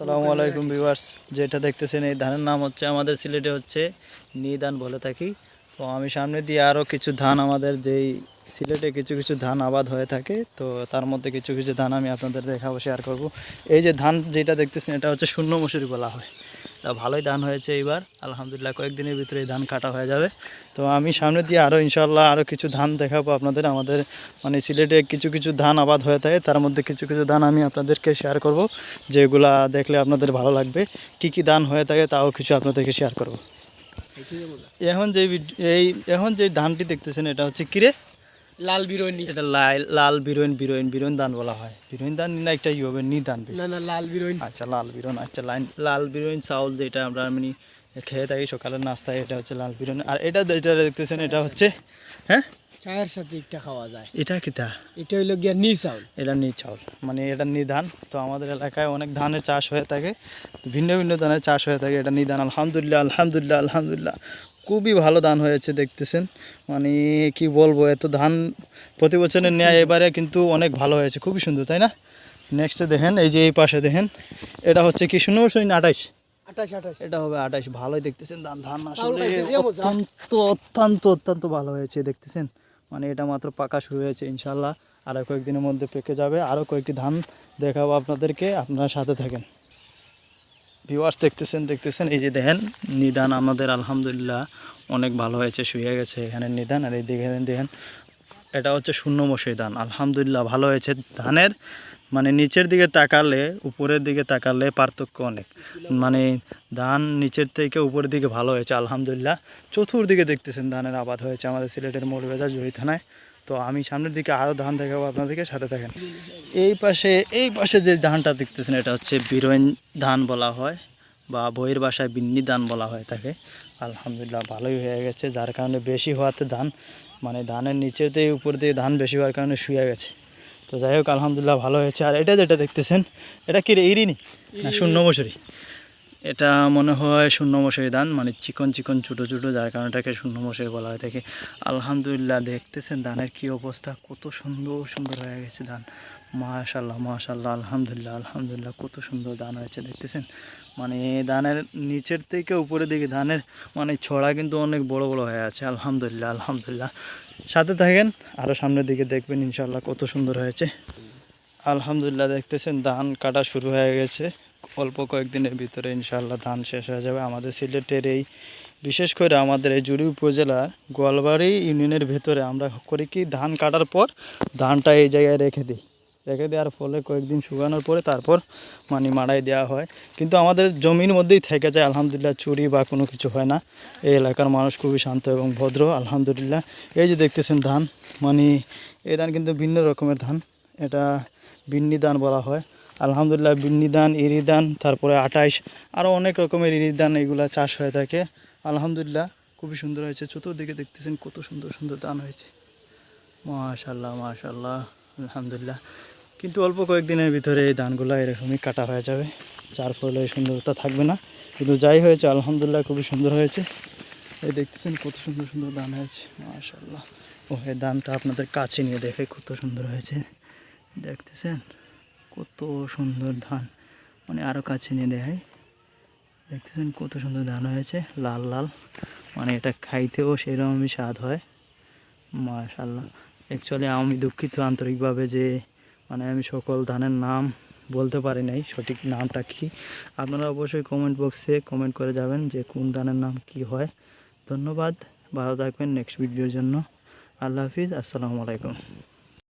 সালামু আলাইকুম ভিউয়ার্স, যেটা দেখতেছেন এই ধানের নাম হচ্ছে, আমাদের সিলেটে হচ্ছে নিদান বলে থাকি। তো আমি সামনে দিয়ে আরও কিছু ধান আমাদের যেই সিলেটে কিছু কিছু ধান আবাদ হয়ে থাকে, তো তার মধ্যে কিছু কিছু ধান আমি আপনাদের দেখাবো শেয়ার করব। এই যে ধান যেটা দেখতেছেন, এটা হচ্ছে শূন্য মসুরি বলা হয়। তা ভালোই ধান হয়েছে এইবার। আলহামদুলিল্লাহ কয়েকদিনের ভিতরে এই ধান কাটা হয়ে যাবে। তো আমি সামনে দিয়ে আরও ইনশাল্লাহ আরও কিছু ধান দেখাবো আপনাদের। আমাদের মানে সিলেটে কিছু কিছু ধান আবাদ হয়ে থাকে। তার মধ্যে কিছু কিছু ধান আমি আপনাদেরকে শেয়ার করব যেগুলা দেখলে আপনাদের ভালো লাগবে। কি কি ধান হয়ে থাকে তাও কিছু আপনাদেরকে শেয়ার করব। এখন যে এই এখন যে ধানটি দেখতেছেন এটা হচ্ছে কিরে? লাল বিরয়নি এটা লাল লাল বিরোইন বিরোইন বিরোইন ধান বলা হয়। বিরোইন ধান না একটা ই হবে নি না না লাল বিরয়নি আচ্ছা লাল বিরন আচ্ছা লাইন লাল বিরোইন চাউল যেটা আমরা মানে খেয়ে থাকি সকালের নাস্তায় এটা হচ্ছে লাল বিরন আর এটা যেটা দেখতেছেন এটা হচ্ছে হ্যাঁ? চায়ের সাথে একটা খাওয়া যায়। এটা কিটা এটা হইল গিয়া নি চাউল। এটা নি চাউল। মানে এটা নিধান তো আমাদের এলাকায় অনেক ধানের চাষ হয়ে থাকে। ভিন্ন ভিন্ন ধানের চাষ হয়ে থাকে এটা নিধান আলহামদুলিল্লাহ আলহামদুলিল্লাহ আলহামদুলিল্লাহ। খুবই ভালো ধান হয়েছে দেখতেছেন। মানে কি বলব এত ধান প্রতি বছরের ন্যায় এবারে কিন্তু অনেক ভালো হয়েছে। খুবই সুন্দর তাই না? নেক্সটে দেখেন এই যে এই পাশে দেখেন এটা হচ্ছে কি শূন্য শূন্য আঠাইশ এটা হবে আঠাশ ভালোই দেখতেছেন ধান ধান আসলে অত্যন্ত অত্যন্ত অত্যন্ত ভালো হয়েছে দেখতেছেন। মানে এটা মাত্র পাকা শুরু হয়েছে ইনশাল্লাহ আরও কয়েকদিনের মধ্যে পেকে যাবে আরও কয়েকটি ধান দেখাবো আপনাদেরকে আপনারা সাথে থাকেন। ভিউয়ার্স দেখতেছেন দেখতেছেন, এই যে দেখেন, নিদান আমাদের, আলহামদুলিল্লাহ, অনেক ভালো হয়েছে, শুয়ে গেছে এখানে নিদান, আর এই দেখেন দেখেন, এটা হচ্ছে শূন্য মশাই ধান আলহামদুলিল্লাহ ভালো হয়েছে, ধানের মানে নিচের দিকে তাকালে, উপরের দিকে তাকালে পার্থক্য অনেক মানে ধান নিচের থেকে উপরের দিকে ভালো হয়েছে, আলহামদুলিল্লাহ, চতুর্দিকে দেখতেছেন, ধানের আবাদ হয়েছে, আমাদের সিলেটের মোড় মৌলবাজার জড়ি থানায় তো আমি সামনের দিকে আরও ধান দেখাবো আপনাদেরকে সাথে থাকেন। এই পাশে এই পাশে যে ধানটা দেখতেছেন এটা হচ্ছে বিরোইন ধান বলা হয় বা বইয়ের বাসায় বিন্নি ধান বলা হয় তাকে। আলহামদুলিল্লাহ ভালোই হয়ে গেছে। যার কারণে বেশি হওয়াতে ধান মানে ধানের নিচের দিয়ে উপর দিয়ে ধান বেশি হওয়ার কারণে শুয়ে গেছে। তো যাই হোক আলহামদুলিল্লাহ ভালো হয়েছে। আর এটা যেটা দেখতেছেন এটা কি রে ইরিনি? না শূন্য মশুরি। এটা মনে হয় শূন্য মশারি ধান মানে চিকন চিকন, ছোটো ছোটো, যার কারণে এটাকে শূন্য মশারি বলা হয়ে। থাকে আলহামদুলিল্লাহ দেখতেছেন ধানের কি অবস্থা, কত সুন্দর সুন্দর হয়ে গেছে ধান মাশাল্লাহ মাশাল্লাহ আলহামদুলিল্লাহ আলহামদুলিল্লাহ, কত সুন্দর ধান হয়েছে, দেখতেছেন? মানে ধানের নিচের থেকে উপরের দিকে ধানের মানে ছড়া কিন্তু অনেক বড় বড় হয়ে আছে। আলহামদুলিল্লাহ আলহামদুলিল্লাহ। সাথে থাকেন আরও সামনের দিকে দেখবেন ইনশাল্লাহ কত সুন্দর হয়েছে। আলহামদুলিল্লাহ দেখতেছেন ধান কাটা শুরু হয়ে গেছে। অল্প কয়েকদিনের ভিতরে ইনশাল্লাহ ধান শেষ হয়ে যাবে আমাদের সিলেটের এই, বিশেষ করে আমাদের এই জুড়ি উপজেলার গোয়ালবাড়ি ইউনিয়নের ভেতরে আমরা করি কি, ধান কাটার পর ধানটা এই জায়গায় রেখে দিই। রেখে দেওয়ার ফলে কয়েকদিন শুকানোর পরে তারপর মানে মাড়াই দেওয়া হয়। কিন্তু আমাদের জমির মধ্যেই থেকে যায়, আলহামদুলিল্লাহ চুরি বা কোনো কিছু হয় না। এই এলাকার মানুষ খুবই শান্ত এবং ভদ্র, আলহামদুলিল্লাহ। এই যে দেখতেছেন ধান মানে এই ধান কিন্তু ভিন্ন রকমের ধান। এটা বিন্নি ধান বলা হয়। আলহামদুলিল্লাহ বিন্নি ধান ইরি ধান তারপরে আটাইশ আরও অনেক রকমের ইরি ধান এগুলা চাষ হয়ে থাকে। আলহামদুলিল্লাহ খুবই সুন্দর হয়েছে। চতুর্দিকে দেখতেছেন কত সুন্দর সুন্দর ধান হয়েছে। মাশাল্লাহ মাশাল্লাহ আলহামদুলিল্লাহ। কিন্তু অল্প কয়েকদিনের ভিতরে এই ধানগুলো এরকমই কাটা হয়ে যাবে। যার ফলে সুন্দরতা থাকবে না। কিন্তু যাই হয়েছে, আলহামদুলিল্লাহ খুবই সুন্দর হয়েছে। এই দেখতেছেন কত সুন্দর সুন্দর ধান হয়েছে। মাশাল্লাহ ও এই ধানটা আপনাদের কাছে নিয়ে দেখে কত সুন্দর হয়েছে। দেখতেছেন? কত সুন্দর ধান। মানে আরও কাছে নিয়ে দেখাই। দেখতেছেন কত সুন্দর ধান হয়েছে, লাল লাল। মানে এটা খাইতেও সেরকমই স্বাদ হয়। মাশাল্লাহ অ্যাকচুয়ালি আমি দুঃখিত আন্তরিকভাবে যে মানে আমি সকল ধানের নাম বলতে পারি নাই, সঠিক নামটা কি। আপনারা অবশ্যই কমেন্ট বক্সে কমেন্ট করে যাবেন যে কোন ধানের নাম কি হয়। ধন্যবাদ। ভালো থাকবেন নেক্সট ভিডিওর জন্য। আল্লাহ হাফিজ। আসসালামু আলাইকুম।